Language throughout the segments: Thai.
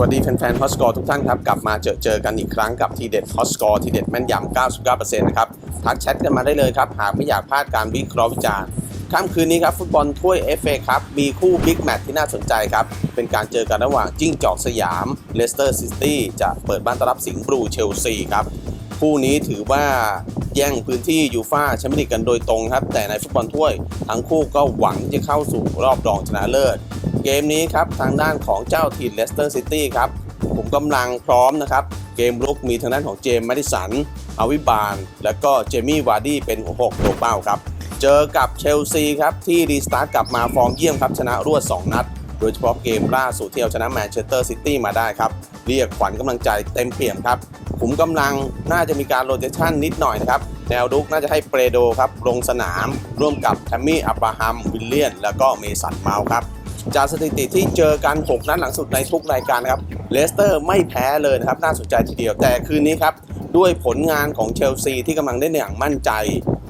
วัสดีแฟนๆฮอสกอร์ทุกท่านครับ กลับมาเจอเจอกันอีกครั้งกับทีเด็ดฮอสกอร์ทีเด็ดแม่นยำ 99%นะครับทักแชทกันมาได้เลยครับ หากไม่อยากพลาดการวิเคราะห์วิจารณ์ค่ำคืนนี้ครับ ฟุตบอลถ้วย FA ครับ มีคู่บิ๊กแมตช์ที่น่าสนใจครับ เป็นการเจอกันระหว่างจิ้งจอกสยามเลสเตอร์ซิตี้จะเปิดบ้านต้อนรับสิงห์บลูเชลซีครับคู่นี้ถือว่าแย่งพื้นที่ยูฟ่าแชมเปี้ยนลีกกันโดยตรงครับ แต่ในฟุตบอลถ้วย ทั้งคู่ก็หวังที่จะเข้าสู่รอบรองชนะเลิศ เกมนี้ครับทางด้านของเจ้าถิ่นเลสเตอร์ซิตี้ครับผมกำลังพร้อมนะครับ เกมรุกมีทางด้านของเจมส์แมดิสัน อาวิบานและก็เจมี่วาร์ดี้เป็นหัวหกตัวเป้าครับ เจอกับเชลซีครับ ที่รีสตาร์ทกลับมาฟอร์มเยี่ยมครับ ชนะรวด 2 นัด โดยเฉพาะเกมล่าสุดที่เอาชนะแมนเชสเตอร์ซิตี้มาได้ครับ เรียกขวัญกำลังใจเต็มเปี่ยมครับขุมกำลังน่าจะมีการโรเตชันนิดหน่อยนะครับ แนวรุกน่าจะให้เปรโดครับลงสนาม ร่วมกับแทมมี่อับราฮัมวิลเลียน แล้วก็เมสันเมาส์ครับ จากสถิติที่เจอกัน 6 นัดหลังสุดในทุกรายการครับเลสเตอร์ไม่แพ้เลยนะครับน่าสนใจทีเดียวแต่คืนนี้ครับ ด้วยผลงานของเชลซีที่กำลังเล่นอย่างมั่นใจ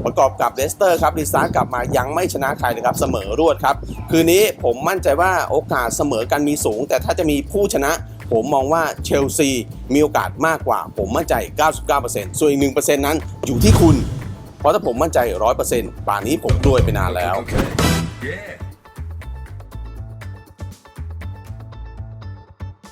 ประกอบกับเลสเตอร์ครับรีสตาร์กลับมายังไม่ชนะใครเลยครับเสมอรวดครับ คืนนี้ผมมั่นใจว่าโอกาสเสมอกันมีสูง แต่ถ้าจะมีผู้ชนะผมมองว่าเชลซีมีโอกาสมากกว่า ผมมั่นใจ 99%ส่วนอีก 1%นั้นอยู่ที่คุณ เพราะถ้าผมมั่นใจ 100%ป่านนี้ผมรวยไปนานแล้ว Okay. Yeah.